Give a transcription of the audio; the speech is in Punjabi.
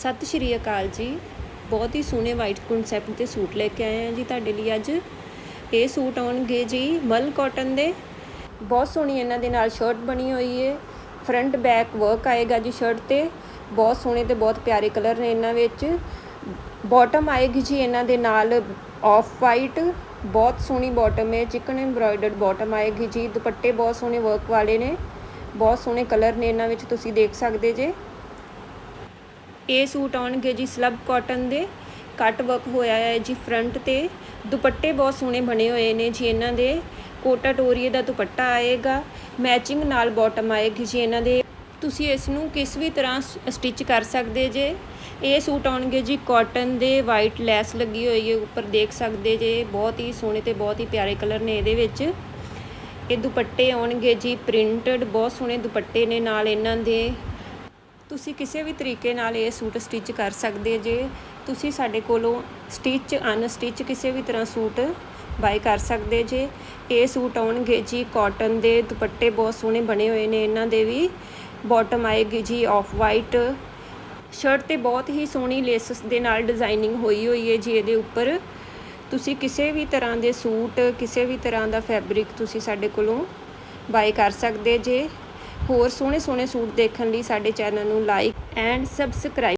ਸਤਿ ਸ਼੍ਰੀ ਅਕਾਲ ਜੀ। ਬਹੁਤ ਹੀ ਸੋਹਣੇ ਵਾਈਟ ਕਨਸੈਪਟ ਦੇ ਸੂਟ ਲੈ ਕੇ ਆਏ ਹਾਂ ਜੀ ਤੁਹਾਡੇ ਲਈ ਅੱਜ। ਇਹ ਸੂਟ ਆਉਣਗੇ ਜੀ ਮਲ ਕਾਟਨ ਦੇ। ਬਹੁਤ ਸੋਹਣੀ ਇਹਨਾਂ ਦੇ ਨਾਲ ਸ਼ਰਟ ਬਣੀ ਹੋਈ ਹੈ ਫਰੰਟ ਬੈਕ ਵਰਕ ਆਏਗਾ ਜੀ ਸ਼ਰਟ ਤੇ। ਬਹੁਤ ਸੋਹਣੇ ਤੇ ਬਹੁਤ ਪਿਆਰੇ ਕਲਰ ਨੇ ਇਹਨਾਂ ਵਿੱਚ। ਬਾਟਮ ਆਏਗੀ ਜੀ ਇਹਨਾਂ ਦੇ ਨਾਲ ਆਫ ਵਾਈਟ ਬਹੁਤ ਸੋਹਣੀ ਬਾਟਮ ਹੈ ਚਿਕਨ ਐਮਬ੍ਰਾਇਡਰਡ ਬਾਟਮ ਆਏਗੀ ਜੀ। ਦੁਪੱਟੇ ਬਹੁਤ ਸੋਹਣੇ ਵਰਕ ਵਾਲੇ ਨੇ। ਬਹੁਤ ਸੋਹਣੇ ਕਲਰ ਨੇ ਇਹਨਾਂ ਵਿੱਚ ਤੁਸੀਂ ਦੇਖ ਸਕਦੇ ਜੇ। ਇਹ ਸੂਟ ਆਉਣਗੇ ਜੀ ਸਲਬ ਕਾਟਨ ਦੇ, ਕੱਟ ਵਰਕ ਹੋਇਆ ਹੈ ਜੀ ਫਰੰਟ ਤੇ। ਦੁਪੱਟੇ ਬਹੁਤ ਸੋਹਣੇ ਬਣੇ ਹੋਏ ਨੇ ਜੀ ਇਹਨਾਂ ਦੇ। ਕੋਟਾ ਟੋਰੀਏ ਦਾ ਦੁਪੱਟਾ ਆਏਗਾ ਮੈਚਿੰਗ ਨਾਲ ਬਾਟਮ ਆਏਗੀ ਜੀ ਇਹਨਾਂ ਦੇ। ਤੁਸੀਂ ਇਸ ਨੂੰ ਕਿਸ ਵੀ ਤਰ੍ਹਾਂ ਸਟਿਚ ਕਰ ਸਕਦੇ ਜੇ। ਇਹ ਸੂਟ ਆਉਣਗੇ ਜੀ ਕਾਟਨ ਦੇ ਵਾਈਟ ਲੈਸ ਲੱਗੀ ਹੋਈ ਹੈ, ਉੱਪਰ ਦੇਖ ਸਕਦੇ ਜੇ। ਬਹੁਤ ਹੀ ਸੋਹਣੇ ਤੇ ਬਹੁਤ ਹੀ ਪਿਆਰੇ ਕਲਰ ਨੇ ਇਹਦੇ ਵਿੱਚ। ਇਹ ਦੁਪੱਟੇ ਆਉਣਗੇ ਜੀ ਪ੍ਰਿੰਟਡ ਬਹੁਤ ਸੋਹਣੇ ਦੁਪੱਟੇ ਨੇ ਨਾਲ ਇਹਨਾਂ ਦੇ। ਤੁਸੀਂ ਕਿਸੇ ਵੀ ਤਰੀਕੇ ਨਾਲ ਇਹ ਸੂਟ ਸਟਿਚ ਕਰ ਸਕਦੇ ਜੇ, ਤੁਸੀਂ ਸਾਡੇ ਕੋਲੋਂ ਸਟਿਚ ਅਨਸਟਿਚ ਕਿਸੇ ਵੀ ਤਰ੍ਹਾਂ ਸੂਟ ਬਾਈ ਕਰ ਸਕਦੇ ਜੇ। ਇਹ ਸੂਟ ਆਉਣਗੇ ਜੀ ਕਾਟਨ ਦੇ, ਦੁਪੱਟੇ ਬਹੁਤ ਸੋਹਣੇ ਬਣੇ ਹੋਏ ਨੇ, ਇਹਨਾਂ ਦੇ ਵੀ। ਬਾਟਮ ਆਏਗੀ ਜੀ ਆਫ ਵਾਈਟ ਸ਼ਰਟ ਤੇ ਬਹੁਤ ਹੀ ਸੋਹਣੀ ਲੇਸਸ ਦੇ ਨਾਲ ਡਿਜ਼ਾਈਨਿੰਗ ਹੋਈ ਹੋਈ ਹੈ ਜੀ ਇਹਦੇ ਉੱਪਰ। ਤੁਸੀਂ ਕਿਸੇ ਵੀ ਤਰ੍ਹਾਂ ਦੇ ਸੂਟ, ਕਿਸੇ ਵੀ ਤਰ੍ਹਾਂ ਦਾ ਫੈਬਰਿਕ ਤੁਸੀਂ ਸਾਡੇ ਕੋਲੋਂ ਬਾਈ ਕਰ ਸਕਦੇ ਜੇ। ਹੋਰ ਸੋਹਣੇ ਸੋਹਣੇ ਸੂਟ ਦੇਖਣ ਲਈ ਸਾਡੇ ਚੈਨਲ ਨੂੰ ਲਾਈਕ ਐਂਡ ਸਬਸਕ੍ਰਾਈਬ